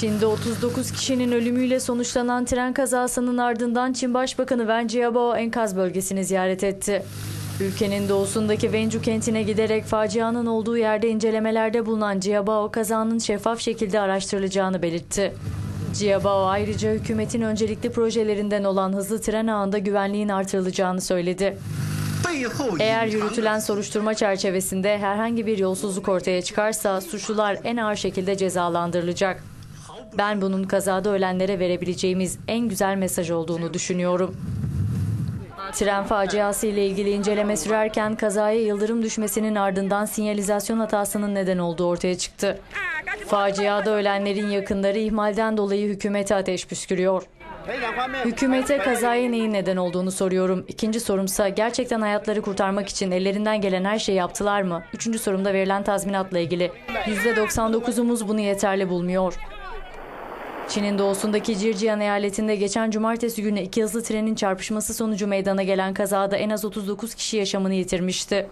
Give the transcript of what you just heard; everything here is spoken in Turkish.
Çin'de 39 kişinin ölümüyle sonuçlanan tren kazasının ardından Çin Başbakanı Wen Jiabao enkaz bölgesini ziyaret etti. Ülkenin doğusundaki Wenju kentine giderek facianın olduğu yerde incelemelerde bulunan Jiabao kazanın şeffaf şekilde araştırılacağını belirtti. Jiabao ayrıca hükümetin öncelikli projelerinden olan hızlı tren ağında güvenliğin artırılacağını söyledi. Eğer yürütülen soruşturma çerçevesinde herhangi bir yolsuzluk ortaya çıkarsa suçlular en ağır şekilde cezalandırılacak. Ben bunun kazada ölenlere verebileceğimiz en güzel mesaj olduğunu düşünüyorum. Tren faciası ile ilgili inceleme sürerken kazaya yıldırım düşmesinin ardından sinyalizasyon hatasının neden olduğu ortaya çıktı. Faciada ölenlerin yakınları ihmalden dolayı hükümete ateş püskürüyor. Hükümete kazaya neyin neden olduğunu soruyorum. İkinci sorumsa gerçekten hayatları kurtarmak için ellerinden gelen her şeyi yaptılar mı? Üçüncü sorumda verilen tazminatla ilgili. %99'umuz bunu yeterli bulmuyor. Çin'in doğusundaki Zhejiang eyaletinde geçen cumartesi günü iki hızlı trenin çarpışması sonucu meydana gelen kazada en az 39 kişi yaşamını yitirmişti.